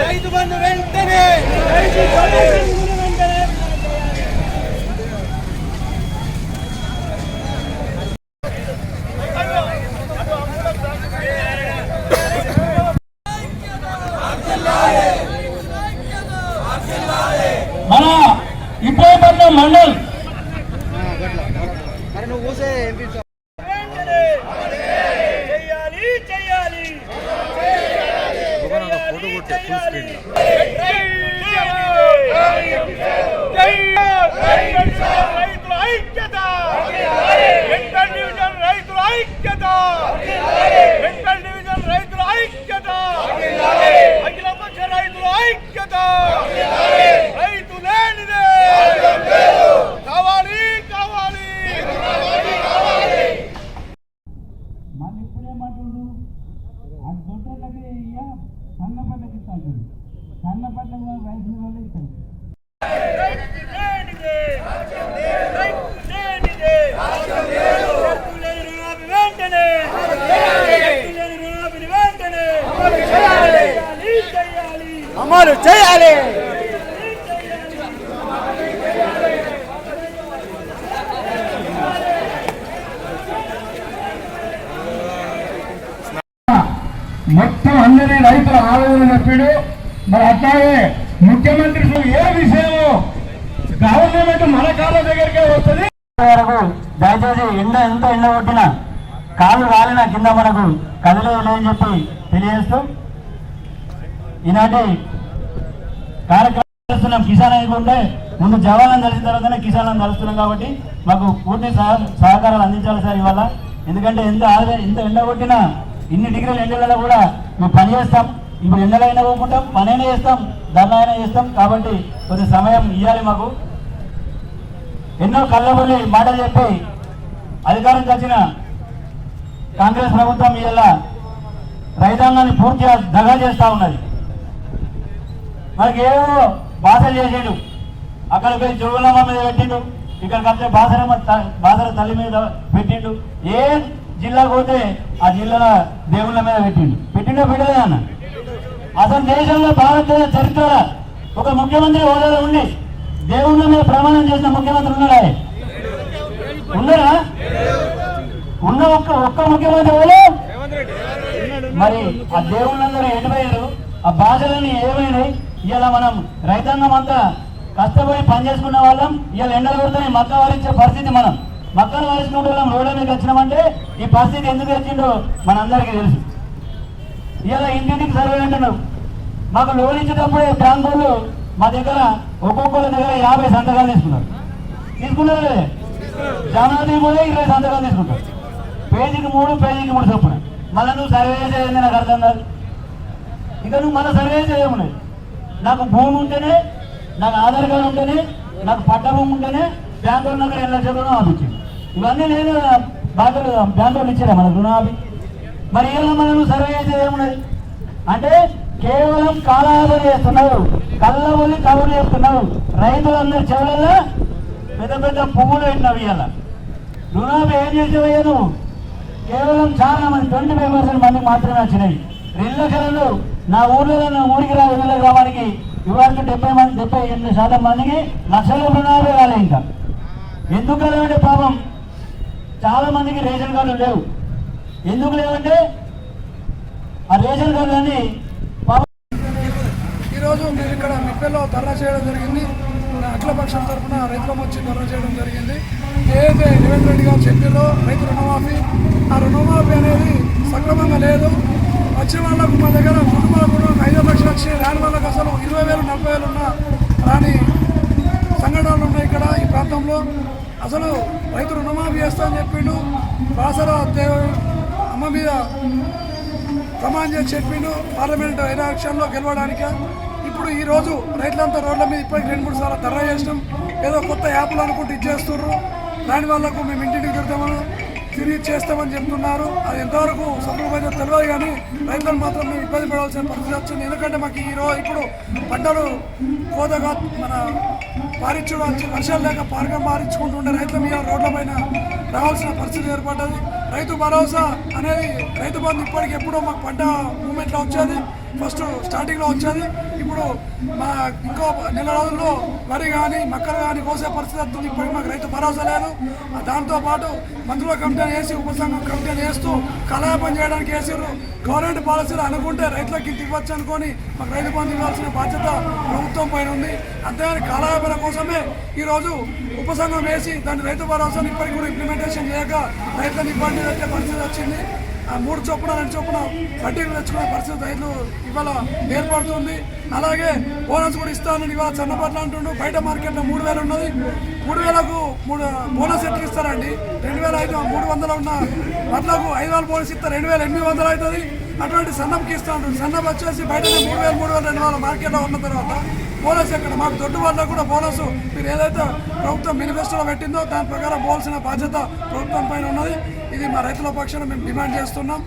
రైతు బంధు వెంటనే మన ఇబ్రాహీపట్నం మండల్ చేయాలి చేయాలి రైతుల ఐక్యత వెంకల్ డివిజన్ రైతుల ఐక్యత వెంకల్ డివిజన్ రైతుల ఐక్యత అఖిలపక్ష రైతుల ఐక్యత రైతు లేనిదే కావాలి కావాలి మళ్ళీ ఇప్పుడేమంటుండు ఆ ఇయ్య సన్నపడ్డకి ఇస్తాడు. సన్నపడ్డ రైతుల వల్ల ఇస్తాడు. రైతు లేని రుణమాఫీ వెంటనే రైతు లేని రుణమాఫీని వెంటనే చేయాలి చేయాలి అమలు చేయాలి మొత్తం అందరి రైతుల ఆవేదన చెప్పాడు మరి అట్లాగే ముఖ్యమంత్రి ఏ విషయము గవర్నమెంట్ మన కాళ్ళ దగ్గరికే వస్తుంది. దయచేసి ఎండ ఎంత ఎండ కొట్టినా కాలు రాలిన కింద మనకు కదలేదు అని చెప్పి తెలియజేస్తూ ఈనాటి కార్యక్రమం కిసాన్ అయ్యకుంటే ముందు జవాన్లను కలిసిన తర్వాతనే కిసాన్లను కలుస్తున్నాం కాబట్టి మాకు పూర్తి సహ- సహకారాలు అందించాలి సార్ ఇవాళ. ఎందుకంటే ఎంత ఆదా ఎంత ఎండ కొట్టినా ఇన్ని డిగ్రీల ఎండలలో కూడా మేము పని చేస్తాం. ఇప్పుడు ఎండలైనా పోకుంటాం పనైనా చేస్తాం ధర్నా అయినా చేస్తాం కాబట్టి కొద్ది సమయం ఇవ్వాలి మాకు. ఎన్నో కళ్ళబొల్లి మాటలు చెప్పి అధికారంకి వచ్చిన కాంగ్రెస్ ప్రభుత్వం ఇలా రైతాంగాన్ని పూర్తిగా దగా చేస్తా ఉన్నది. మనకి ఏవో బాధలు చేసిండు. అక్కడ పోయి జోగులమ్మ మీద పెట్టిండు. ఇక్కడికి వస్తే బాసరమ్మ బాసర తల్లి మీద పెట్టిండు. ఏ జిల్లాకు పోతే ఆ జిల్లా దేవుళ్ళ మీద పెట్టిండు. పెట్టిండో పెట్టలే అన్న అసలు దేశంలో భారతదేశ చరిత్ర ఒక ముఖ్యమంత్రి హోదాలో ఉండి. దేవుళ్ళ మీద ప్రమాణం చేసిన ముఖ్యమంత్రి ఉన్నాడా? ఉన్నారా ఉన్న ఒక్క ఒక్క ముఖ్యమంత్రి ఎవరు? మరి ఆ దేవుళ్ళందరూ ఎటుపోయారు ఆ బాధలని ఏమైనాయి? ఇలా మనం రైతాంగం అంతా కష్టపడి పనిచేసుకున్న వాళ్ళం. ఇలా ఎండలు కొడుతున్నాయి మక్క వారించే పరిస్థితి మనం. మక్కలు వారించుకుంటూ వాళ్ళం రోడ్ల మీద వచ్చినామంటే ఈ పరిస్థితి ఎందుకు వచ్చిందో మనందరికీ తెలుసు. ఇలా ఇంటింటికి సర్వే అంటున్నాం మాకు లోన్ ఇచ్చేటప్పుడే బ్యాంకులు మా దగ్గర ఒక్కొక్కరి దగ్గర యాభై సంతకాలు తీసుకున్నారు. తీసుకున్నారు లేదా? జనాది కూడా ఇరవై సంతకాలు తీసుకుంటారు. పేజీకి మూడు పేజీకి మూడు చొప్పున. మళ్ళీ నువ్వు సర్వే చేయండి నాకు అర్థం కాదు. ఇక నువ్వు మళ్ళీ సర్వే చేయమని నాకు భూమి ఉంటేనే నాకు ఆధార్ కార్డు ఉంటేనే నాకు పట్టభూమి ఉంటేనే బ్యాంకు నాకు రెండు లక్షల రుణం ఇచ్చింది ఇవన్నీ నేను బాధలు బ్యాంకులు ఇచ్చారా మన రుణాభి మరి ఏమో మనం సర్వే చేసేది ఏమున్నది అంటే కేవలం కాలాపన చేస్తున్నారు. కళ్ళబొల్లి కబుర్లు చెప్తున్నారు. రైతులందరి చెవులలో పెద్ద పెద్ద పువ్వులు పెట్టినవి ఇవాళ రుణాభి ఏం చేసేవయ్యా నువ్వు? కేవలం చాలా మంది ట్వంటీ ఫైవ్ పర్సెంట్ మందికి మాత్రమే వచ్చినాయి. రెండు లక్షలు నా ఊర్లో నా ఊరికి రా ఇళ్ళ గ్రామానికి ఇవాళ డెబ్బై మంది డెబ్బై ఎనిమిది శాతం మందికి లక్షల రుణాలు రాలే ఇంకా. ఎందుకు లేవంటే పాపం చాలా మందికి రేషన్ కార్డులు లేవు. ఎందుకు లేవంటే ఆ రేషన్ కార్డులన్నీ పాపం ఈరోజు మీరు ఇక్కడ మిప్పెలో ధర్నా చేయడం జరిగింది. నా అఖిలపక్షం తరఫున రైతులం వచ్చి ధర్నా చేయడం జరిగింది. ఏదైతే రేవంత్ రెడ్డి గారు చెప్పారో రైతు రుణమాఫీ. ఆ రుణమాఫీ అనేది సక్రమంగా లేదు. వచ్చిన వాళ్ళకు మా దగ్గర కుటుంబాలకు కూడా ఒక లక్షలు వచ్చి రాని వాళ్ళకు అసలు ఇరవై వేలు నలభై వేలు ఉన్న రాని సంఘటనలు ఉన్నాయి ఇక్కడ ఈ ప్రాంతంలో. అసలు రైతు రుణమాఫీ చేస్తా అని చెప్పిండు. బాసర దేవ అమ్మ మీద ప్రమాణం చేసి చెప్పిండు. పార్లమెంట్ ఎలక్షన్లో గెలవడానికి. ఇప్పుడు ఈ రోజు రైతులంతా రోడ్ల మీద ఇప్పటికి రెండు మూడు సార్లు ధర్నా చేసినాం. ఏదో కొత్త యాప్లు అనుకుంటూ ఇచ్చేస్తున్నారు దాని వాళ్ళకు మేము ఇంటింటికి తిరుగుతామని తిరిగి చేస్తామని చెప్తున్నారు. అది ఎంతవరకు సఫలమైందో తెలియదు కానీ రైతులు మాత్రం మేము ఇబ్బంది పడాల్సిన పరిస్థితి వచ్చింది. ఎందుకంటే మాకు ఈ రోజు ఇప్పుడు పంటలు కోతగా మన పారించడం వచ్చి వర్షాలు లేక పారకం పారించుకుంటుండే రైతుల మీద రోడ్ల పైన రావాల్సిన పరిస్థితి ఏర్పడ్డది. రైతు భరోసా అనేది రైతు బంధు ఇప్పటికి ఎప్పుడో మాకు పంట మూమెంట్లో వచ్చేది. ఫస్ట్ స్టార్టింగ్లో వచ్చేది. ఇప్పుడు మా ఇంకో నెల రోజుల్లో వరి కానీ మక్కలు కానీ కోసే పరిస్థితి వస్తుంది. ఇప్పటికి మాకు రైతు భరోసా లేదు. దాంతోపాటు దాంతో పాటు మంత్రుల కంప్లైంట్ వేసి ఉపసంఘం కమిటీ వేస్తూ కళాపం చేయడానికి వేసారు గవర్నమెంట్ పాలసీలు అనుకుంటే రైతులకు ఇంత ఇవ్వచ్చు అనుకొని మాకు రైతు బంధు ఇవ్వాల్సిన బాధ్యత ప్రభుత్వం పైన ఉంది. అంతేగాని కళాపన కోసమే ఈరోజు ఉపసంఘం వేసి దాని రైతు భరోసాను ఇప్పటికి కూడా ఇంప్లిమెంటేషన్ చేయక రైతులను ఇబ్బంది పెట్టే పరిస్థితి వచ్చింది. ఆ మూడు చొప్పున రెండు చొప్పున వడ్డీలు తెచ్చుకునే పరిస్థితి రైతులు ఇవాళ ఏర్పడుతుంది. అలాగే బోనస్ కూడా ఇస్తానని ఇవాళ చన్నపట్ల అంటుండు. బయట మార్కెట్లో మూడు వేలు ఉన్నది. మూడు వేలకు మూడు బోనస్ ఎట్లా ఇస్తారండి? రెండు వేల ఐదు మూడు వందలు ఉన్న వడ్లకు ఐదు వేల బోనస్ ఇస్తారు రెండు వేల ఎనిమిది వందలు అవుతుంది. అటువంటి సన్నంకి ఇస్తూ ఉంటుంది సన్నం వచ్చేసి బయట మూడు వేలు మూడు వేల రెండు వేల మార్కెట్లో ఉన్న తర్వాత బోనస్ ఎక్కడ? మాకు దొడ్డు వల్ల కూడా బోనస్ మీరు ఏదైతే ప్రభుత్వం మేనిఫెస్టోలో పెట్టిందో దాని ప్రకారం పోవాల్సిన బాధ్యత ప్రభుత్వం పైన ఉన్నది. ఇది మా రైతుల పక్షాన మేము డిమాండ్ చేస్తున్నాం.